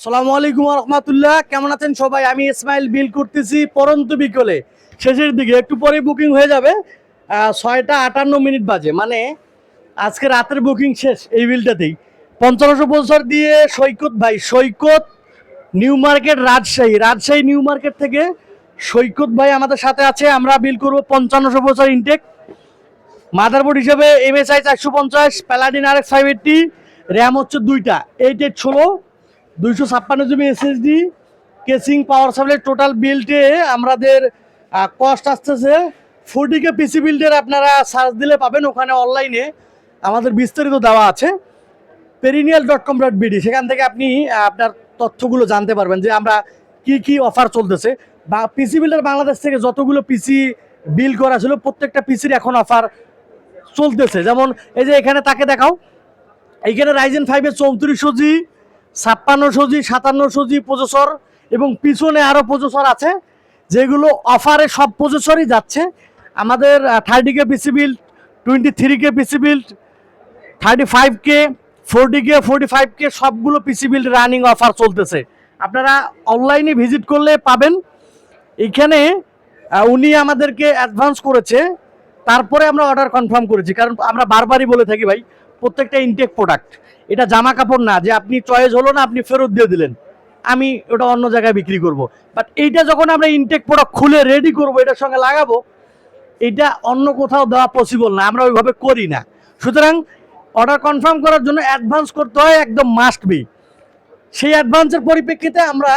সালামু আলাইকুম রহমতুল্লাহ। কেমন আছেন সবাই? আমি ইসমাইল বিল করতেছি পরন্ত বিকলে। শেষের দিকে, একটু পরে বুকিং হয়ে যাবে। ছয়টা আটান্ন মিনিট বাজে। মানে আজকে রাতের বুকিং শেষ এই বিলটাতেই। পঞ্চাশশো বছর দিয়ে সৈকত ভাই, Saikat new market Rajshahi. Rajshahi new market থেকে সৈকত ভাই আমাদের সাথে আছে। আমরা বিল করব পঞ্চান্নশো বছর ইনটেক মাদারবোর্ড হিসেবে এমএসআই চারশো পঞ্চাশ paladin R X five eighty RAM হচ্ছে দুইটা এইট এইট ষোলো দুইশো ছাপ্পান্ন GB SSD casing power supply total বিল্টে আমাদের কস্ট আসতেছে। ফোরটিকে পিসি বিল্ডের আপনারা সার্চ দিলে পাবেন ওখানে অনলাইনে আমাদের বিস্তারিত দেওয়া আছে। Perennial dot com dot BD সেখান থেকে আপনি আপনার তথ্যগুলো জানতে পারবেন যে আমরা কি কি অফার চলতেছে। বা পিসি বিল্ডার বাংলাদেশ থেকে যতগুলো পিসি বিল করা ছিল, প্রত্যেকটা পিসির এখন অফার চলতেছে। যেমন এই যে এখানে তাকে দেখাও। এইখানে রাইজেন ফাইভের চৌত্রিশশো জি ছাপ্পান্নশো জি, সাতান্নশো জি প্রসেসর এবং পিছনে আরও প্রসেসর আছে, যেগুলো অফারে সব প্রসেসরই যাচ্ছে। আমাদের thirty K PC build, twenty three K PC build, thirty five K, forty K, forty five K, সবগুলো পিসি বিল্ড রানিং অফার চলতেছে। আপনারা অনলাইনে ভিজিট করলে পাবেন। এখানে উনি আমাদেরকে অ্যাডভান্স করেছে। তারপরে আমরা অর্ডার কনফার্ম করেছি। কারণ আমরা বারবারই বলে থাকি ভাই প্রত্যেকটা ইনটেক প্রোডাক্ট এটা জামা কাপড় না, যে আপনি চয়েস হলো না, আপনি ফেরত দিয়ে দিলেন। আমি ওটা অন্য জায়গায় বিক্রি করব। বাট এইটা যখন আমরা ইনটেক প্রোডাক্ট খুলে রেডি করব, এটার সঙ্গে লাগাবো, এটা অন্য কোথাও দেওয়া পসিবল না, আমরা ওইভাবে করি না। সুতরাং অর্ডার কনফার্ম করার জন্য অ্যাডভান্স করতে হয়, একদম মাস্ট বি সেই অ্যাডভান্সের পরিপ্রেক্ষিতে আমরা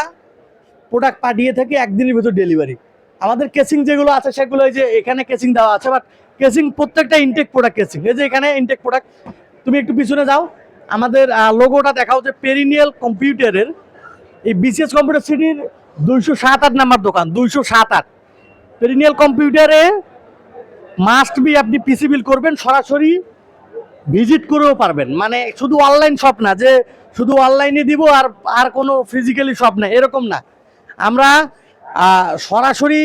প্রোডাক্ট পাঠিয়ে থাকি একদিনের ভিতর ডেলিভারি আমাদের কেসিং যেগুলো আছে, সেগুলো যে এখানে কেসিং দেওয়া আছে বাট কেসিং প্রত্যেকটা ইনটেক প্রোডাক্ট কেসিং এই যে এখানে ইনটেক প্রোডাক্ট তুমি একটু পিছনে যাও। আমাদের লোগোটা দেখা হচ্ছে পেরিনিয়াল কম্পিউটারের এই বিসিএস কম্পিউটার সিটির দুইশো সাত আট নাম্বার দোকান, দুইশো সাত আট। পেরিনিয়াল কম্পিউটারে মাস্ট বি আপনি পিসি বিল করবেন, সরাসরি ভিজিট করেও পারবেন। মানে শুধু অনলাইন শপ না, যে শুধু অনলাইনে দিব আর আর কোনো ফিজিক্যালি শপ না, এরকম না। আমরা সরাসরি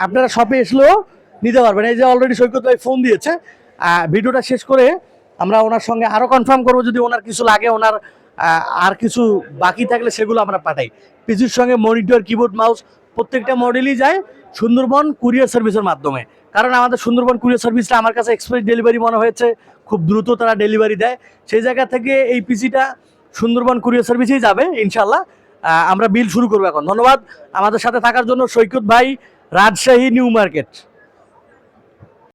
আপনারা শপে এসলেও নিতে পারবেন। এই যে অলরেডি সৈকত ভাই ফোন দিয়েছে ভিডিওটা শেষ করে আমরা ওনার সঙ্গে আরও কনফার্ম করব, যদি ওনার কিছু লাগে, ওনার আর কিছু বাকি থাকলে সেগুলো আমরা পাঠাই। পিজির সঙ্গে মনিটর কিবোর্ড মাউস প্রত্যেকটা মডেলই যায় সুন্দরবন কুরিয়ার সার্ভিসের মাধ্যমে। কারণ আমাদের সুন্দরবন কুরিয়ার সার্ভিসটা আমার কাছে এক্সপ্রেস ডেলিভারি মনে হয়েছে, খুব দ্রুত তারা ডেলিভারি দেয়। সেই জায়গা থেকে এই পিসিটা সুন্দরবন কুরিয়ার সার্ভিসেই যাবে ইনশাল্লাহ আমরা বিল শুরু করব এখন। ধন্যবাদ আমাদের সাথে থাকার জন্য, সৈকত ভাই, রাজশাহী নিউ মার্কেট।